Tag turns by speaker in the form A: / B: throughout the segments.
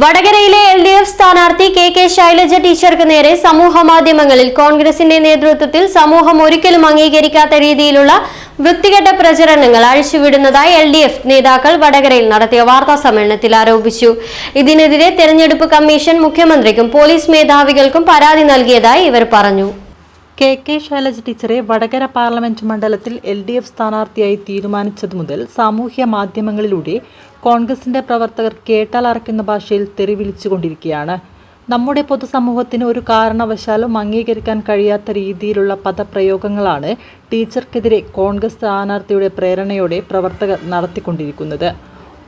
A: വടകരയിലെ L D F സ്ഥാനാർത്ഥി K K Shailaja ടീച്ചർക്ക് നേരെ സമൂഹ മാധ്യമങ്ങളിൽ കോൺഗ്രസിന്റെ നേതൃത്വത്തിൽ സമൂഹം ഒരിക്കലും അംഗീകരിക്കാത്ത രീതിയിലുള്ള വൃത്തികെട്ട പ്രചരണങ്ങൾ അഴിച്ചുവിടുന്നതായി എൽ ഡി എഫ് നേതാക്കൾ വടകരയിൽ നടത്തിയ വാർത്താ സമ്മേളനത്തിൽ ആരോപിച്ചു. ഇതിനെതിരെ തെരഞ്ഞെടുപ്പ് കമ്മീഷൻ മുഖ്യമന്ത്രിക്കും പോലീസ് മേധാവികൾക്കും പരാതി നൽകിയതായി ഇവർ പറഞ്ഞു.
B: കെ കെ ശൈലജ ടീച്ചറെ വടകര പാർലമെന്റ് മണ്ഡലത്തിൽ എൽ ഡി എഫ് സ്ഥാനാർത്ഥിയായി തീരുമാനിച്ചതു മുതൽ സാമൂഹ്യ മാധ്യമങ്ങളിലൂടെ കോൺഗ്രസിന്റെ പ്രവർത്തകർ കേട്ടാൽ അറക്കുന്ന ഭാഷയിൽ തെറി വിളിച്ചുകൊണ്ടിരിക്കുകയാണ് നമ്മുടെ പൊതുസമൂഹത്തിന് ഒരു കാരണവശാലും അംഗീകരിക്കാൻ കഴിയാത്ത രീതിയിലുള്ള പദപ്രയോഗങ്ങളാണ് ടീച്ചർക്കെതിരെ കോൺഗ്രസ് സ്ഥാനാർത്ഥിയുടെ പ്രേരണയോടെ പ്രവർത്തകർ നടത്തിക്കൊണ്ടിരിക്കുന്നത്.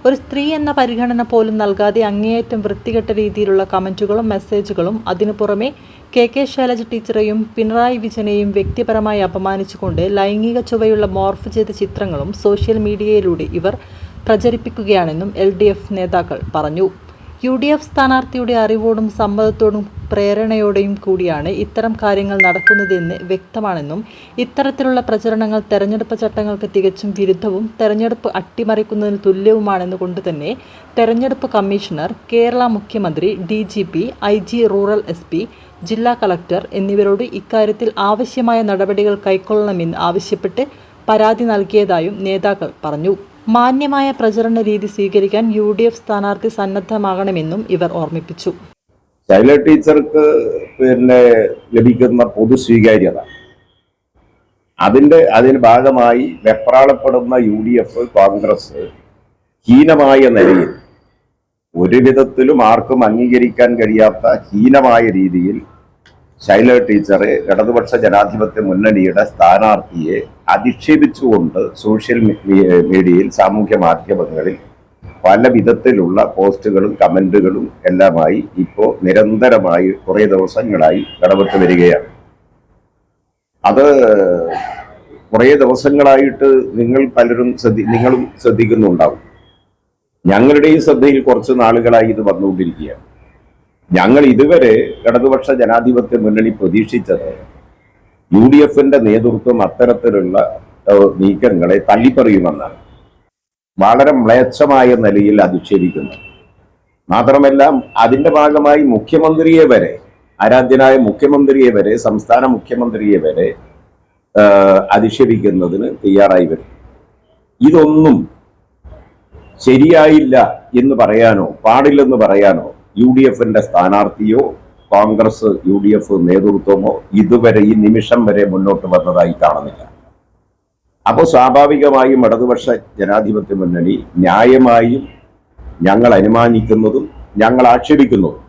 B: ഒരു സ്ത്രീ എന്ന പരിഗണന പോലും നൽകാതെ അങ്ങേയറ്റം വൃത്തികെട്ട രീതിയിലുള്ള കമന്റുകളും മെസ്സേജുകളും അതിനു പുറമെ കെ കെ ശൈലജ ടീച്ചറെയും പിണറായി വിജയനെയും വ്യക്തിപരമായി അപമാനിച്ചുകൊണ്ട് ലൈംഗിക ചുവയുള്ള മോർഫ് ചെയ്ത ചിത്രങ്ങളും സോഷ്യൽ മീഡിയയിലൂടെ ഇവർ പ്രചരിപ്പിക്കുകയാണെന്നും എൽ നേതാക്കൾ പറഞ്ഞു. യു ഡി എഫ് സ്ഥാനാർത്ഥിയുടെ അറിവോടും സമ്മതത്തോടും പ്രേരണയോടെയും കൂടിയാണ് ഇത്തരം കാര്യങ്ങൾ നടക്കുന്നതെന്ന് വ്യക്തമാണെന്നും ഇത്തരത്തിലുള്ള പ്രചരണങ്ങൾ തെരഞ്ഞെടുപ്പ് ചട്ടങ്ങൾക്ക് തികച്ചും വിരുദ്ധവും തെരഞ്ഞെടുപ്പ് അട്ടിമറിക്കുന്നതിന് തുല്യവുമാണെന്ന് കൊണ്ട് തന്നെ തെരഞ്ഞെടുപ്പ് കമ്മീഷണർ കേരള മുഖ്യമന്ത്രി D G P I G rural S P ജില്ലാ കളക്ടർ എന്നിവരോട് ഇക്കാര്യത്തിൽ ആവശ്യമായ നടപടികൾ കൈക്കൊള്ളണമെന്ന് ആവശ്യപ്പെട്ട് പരാതി നൽകിയതായും നേതാക്കൾ പറഞ്ഞു. മാന്യമായ പ്രചരണ രീതി സ്വീകരിക്കാൻ യു ഡി എഫ് സ്ഥാനാർത്ഥി സന്നദ്ധമാകണമെന്നും ഇവർ ഓർമ്മിപ്പിച്ചു.
C: ശൈല ടീച്ചർക്ക് പിന്നെ ലഭിക്കുന്ന പൊതു സ്വീകാര്യത. അതിന്റെ അതിന് ഭാഗമായി വെപ്രാളപ്പെടുന്ന യു ഡി എഫ് കോൺഗ്രസ് ഹീനമായ നിലയിൽ ഒരു വിധത്തിലും ആർക്കും അംഗീകരിക്കാൻ കഴിയാത്ത ഹീനമായ രീതിയിൽ ശൈല ടീച്ചറെ ഇടതുപക്ഷ ജനാധിപത്യ മുന്നണിയുടെ സ്ഥാനാർത്ഥിയെ അധിക്ഷേപിച്ചുകൊണ്ട് സോഷ്യൽ മീഡിയയിൽ സാമൂഹ്യ മാധ്യമങ്ങളിൽ പല വിധത്തിലുള്ള പോസ്റ്റുകളും കമന്റുകളും എല്ലാമായി ഇപ്പോൾ നിരന്തരമായി കുറേ ദിവസങ്ങളായി ഇടപെട്ട് വരികയാണ്. അത് കുറേ ദിവസങ്ങളായിട്ട് നിങ്ങൾ പലരും ശ്രദ്ധി നിങ്ങളും ശ്രദ്ധിക്കുന്നുണ്ടാവും. ഞങ്ങളുടെയും ശ്രദ്ധയിൽ കുറച്ച് നാളുകളായി ഇത് വന്നുകൊണ്ടിരിക്കുകയാണ്. ഞങ്ങൾ ഇതുവരെ ഇടതുപക്ഷ ജനാധിപത്യ മുന്നണി പ്രതീക്ഷിച്ചത് യു ഡി എഫിന്റെ നേതൃത്വം അത്തരത്തിലുള്ള നീക്കങ്ങളെ തള്ളിപ്പറയുമെന്നാണ്. വളരെ മ്ലേച്ഛമായ നിലയിൽ അധിക്ഷേപിക്കുന്നു. മാത്രമല്ല അതിന്റെ ഭാഗമായി മുഖ്യമന്ത്രിയെ വരെ ആരാധ്യനായ മുഖ്യമന്ത്രിയെ വരെ സംസ്ഥാന മുഖ്യമന്ത്രിയെ വരെ അധിക്ഷേപിക്കുന്നതിന് തയ്യാറായി വരും. ഇതൊന്നും ശരിയായില്ല എന്ന് പറയാനോ പാടില്ലെന്ന് പറയാനോ യു ഡി എഫിന്റെ സ്ഥാനാർത്ഥിയോ കോൺഗ്രസ് യു ഡി എഫ് നേതൃത്വമോ ഇതുവരെ ഈ നിമിഷം വരെ മുന്നോട്ട് വന്നതായി കാണുന്നില്ല. അപ്പോൾ സ്വാഭാവികമായും ഇടതുപക്ഷ ജനാധിപത്യ മുന്നണി ന്യായമായും ഞങ്ങൾ അനുമാനിക്കുന്നതും ഞങ്ങൾ ആക്ഷേപിക്കുന്നതും.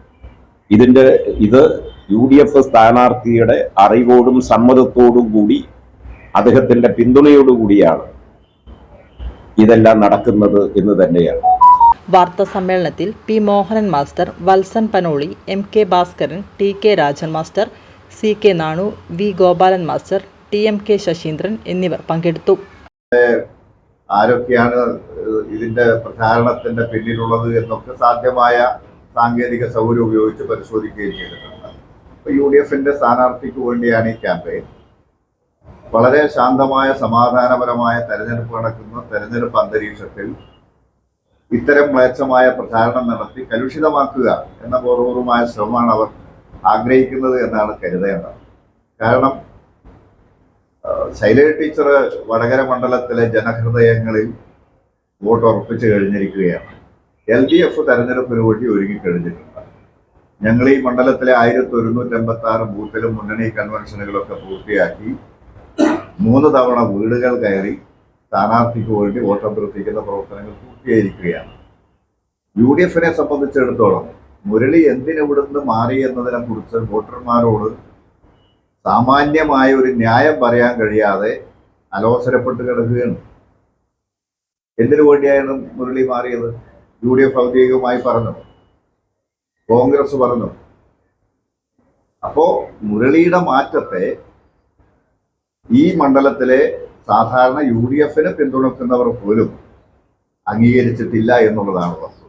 C: ഇതിന്റെ ഇത് യു ഡി എഫ് സ്ഥാനാർത്ഥിയുടെ അറിവോടും സമ്മതത്തോടും കൂടി അദ്ദേഹത്തിന്റെ പിന്തുണയോടുകൂടിയാണ് ഇതെല്ലാം നടക്കുന്നത് എന്ന് തന്നെയാണ്.
B: വാർത്താ സമ്മേളനത്തിൽ P Mohanan master Valsan Panoli M K Bhaskaran T K Rajan master C K Nanu V Gopalan master T M K Sasheendran എന്നിവർ പങ്കെടുത്തു.
D: ആരൊക്കെയാണ് ഇതിന്റെ പ്രചാരണത്തിന്റെ പിന്നിലുള്ളത് എന്നൊക്കെ സാധ്യമായ സാങ്കേതിക സൗകര്യം ഉപയോഗിച്ച് പരിശോധിക്കുകയും ചെയ്തിട്ടുണ്ട്. ഇപ്പൊ യു ഡി എഫിന്റെ സ്ഥാനാർത്ഥിക്ക് വേണ്ടിയാണ് ഈ ക്യാമ്പയിൻ. വളരെ ശാന്തമായ സമാധാനപരമായ തെരഞ്ഞെടുപ്പ് നടക്കുന്ന തെരഞ്ഞെടുപ്പ് അന്തരീക്ഷത്തിൽ ഇത്തരം മ്ലേച്ഛമായ പ്രചാരണം നടത്തി കലുഷിതമാക്കുക എന്ന ബോധപൂർവമായ ശ്രമമാണ് അവർ ആഗ്രഹിക്കുന്നത് എന്നാണ് കരുതേണ്ടത്. കാരണം ശൈലജ ടീച്ചർ വടകര മണ്ഡലത്തിലെ ജനഹൃദയങ്ങളിൽ വോട്ട് ഉറപ്പിച്ചു കഴിഞ്ഞിരിക്കുകയാണ്. എൽ ഡി എഫ് തെരഞ്ഞെടുപ്പിന് വേണ്ടി ഒരുങ്ങിക്കഴിഞ്ഞിട്ടുണ്ട് ഞങ്ങൾ ഈ മണ്ഡലത്തിലെ ആയിരത്തി ഒരുന്നൂറ്റി അമ്പത്തി ആറ് ബൂത്തിലും മുന്നണി കൺവെൻഷനുകളൊക്കെ പൂർത്തിയാക്കി മൂന്ന് തവണ വീടുകൾ കയറി സ്ഥാനാർത്ഥിക്ക് വേണ്ടി വോട്ടഭ്യർത്ഥിക്കുന്ന പ്രവർത്തനങ്ങൾ പൂർത്തിയായിരിക്കുകയാണ്. യു ഡി എഫിനെ സംബന്ധിച്ചിടത്തോളം മുരളി എന്തിനിവിടുന്ന് മാറി എന്നതിനെ കുറിച്ച് വോട്ടർമാരോട് സാമാന്യമായ ഒരു ന്യായം പറയാൻ കഴിയാതെ അലോസരപ്പെട്ട് കിടക്കുകയാണ്. എന്തിനു വേണ്ടിയാണ് മുരളി മാറിയത്? യു ഡി എഫ് ഔദ്യോഗികമായി പറഞ്ഞു. കോൺഗ്രസ് പറഞ്ഞു. അപ്പോ മുരളിയുടെ മാറ്റത്തെ ഈ മണ്ഡലത്തിലെ സാധാരണ യു ഡി എഫിന് പിന്തുണക്കുന്നവർ പോലും അംഗീകരിച്ചിട്ടില്ല എന്നുള്ളതാണ് വസ്തുത.